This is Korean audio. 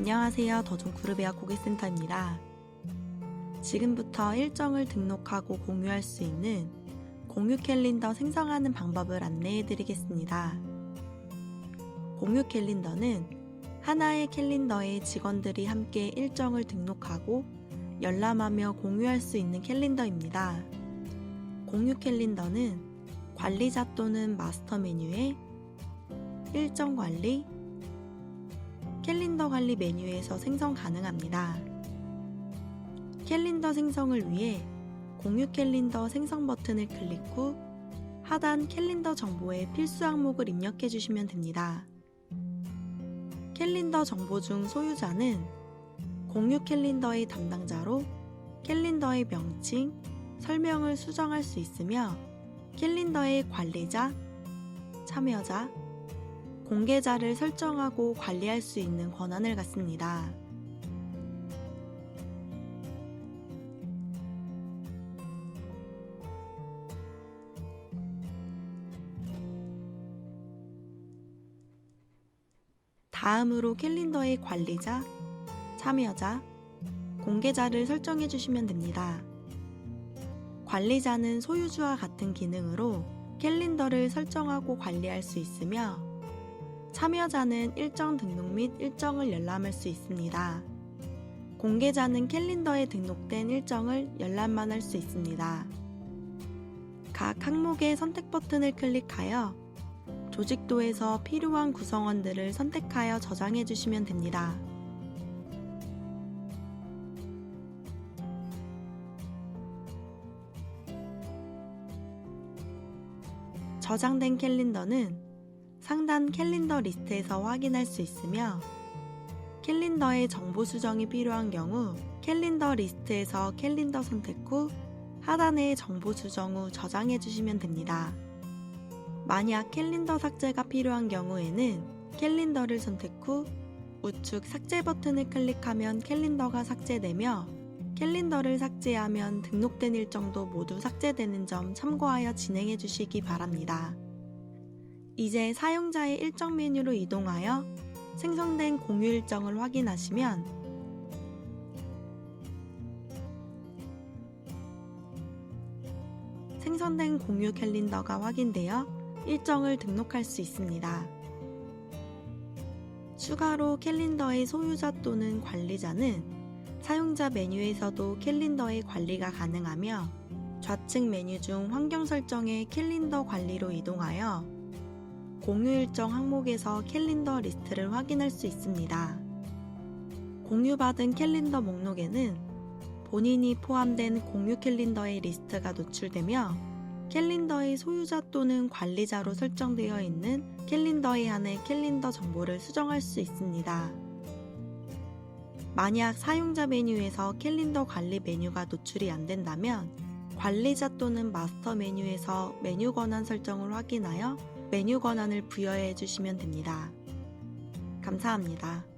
안녕하세요. 더존그룹에어 고객센터입니다. 지금부터 일정을 등록하고 공유할 수 있는 공유 캘린더 생성하는 방법을 안내해 드리겠습니다. 공유 캘린더는 하나의 캘린더에 직원들이 함께 일정을 등록하고 열람하며 공유할 수 있는 캘린더입니다. 공유 캘린더는 관리자 또는 마스터 메뉴에 일정 관리, 캘린더 관리 메뉴에서 생성 가능합니다. 캘린더 생성을 위해 공유 캘린더 생성 버튼을 클릭 후 하단 캘린더 정보에 필수 항목을 입력해 주시면 됩니다. 캘린더 정보 중 소유자는 공유 캘린더의 담당자로 캘린더의 명칭, 설명을 수정할 수 있으며 캘린더의 관리자, 참여자, 공개자를 설정하고 관리할 수 있는 권한을 갖습니다. 다음으로 캘린더의 관리자, 참여자, 공개자를 설정해 주시면 됩니다. 관리자는 소유주와 같은 기능으로 캘린더를 설정하고 관리할 수 있으며 참여자는 일정 등록 및 일정을 열람할 수 있습니다. 공개자는 캘린더에 등록된 일정을 열람만 할 수 있습니다. 각 항목의 선택 버튼을 클릭하여 조직도에서 필요한 구성원들을 선택하여 저장해 주시면 됩니다. 저장된 캘린더는 상단 캘린더 리스트에서 확인할 수 있으며 캘린더의 정보 수정이 필요한 경우 캘린더 리스트에서 캘린더 선택 후 하단에 정보 수정 후 저장해 주시면 됩니다. 만약 캘린더 삭제가 필요한 경우에는 캘린더를 선택 후 우측 삭제 버튼을 클릭하면 캘린더가 삭제되며 캘린더를 삭제하면 등록된 일정도 모두 삭제되는 점 참고하여 진행해 주시기 바랍니다. 이제 사용자의 일정 메뉴로 이동하여 생성된 공유 일정을 확인하시면 생성된 공유 캘린더가 확인되어 일정을 등록할 수 있습니다. 추가로 캘린더의 소유자 또는 관리자는 사용자 메뉴에서도 캘린더의 관리가 가능하며 좌측 메뉴 중 환경 설정의 캘린더 관리로 이동하여 공유 일정 항목에서 캘린더 리스트를 확인할 수 있습니다. 공유받은 캘린더 목록에는 본인이 포함된 공유 캘린더의 리스트가 노출되며 캘린더의 소유자 또는 관리자로 설정되어 있는 캘린더에 한해 캘린더 정보를 수정할 수 있습니다. 만약 사용자 메뉴에서 캘린더 관리 메뉴가 노출이 안 된다면 관리자 또는 마스터 메뉴에서 메뉴 권한 설정을 확인하여 메뉴 권한을 부여해 주시면 됩니다. 감사합니다.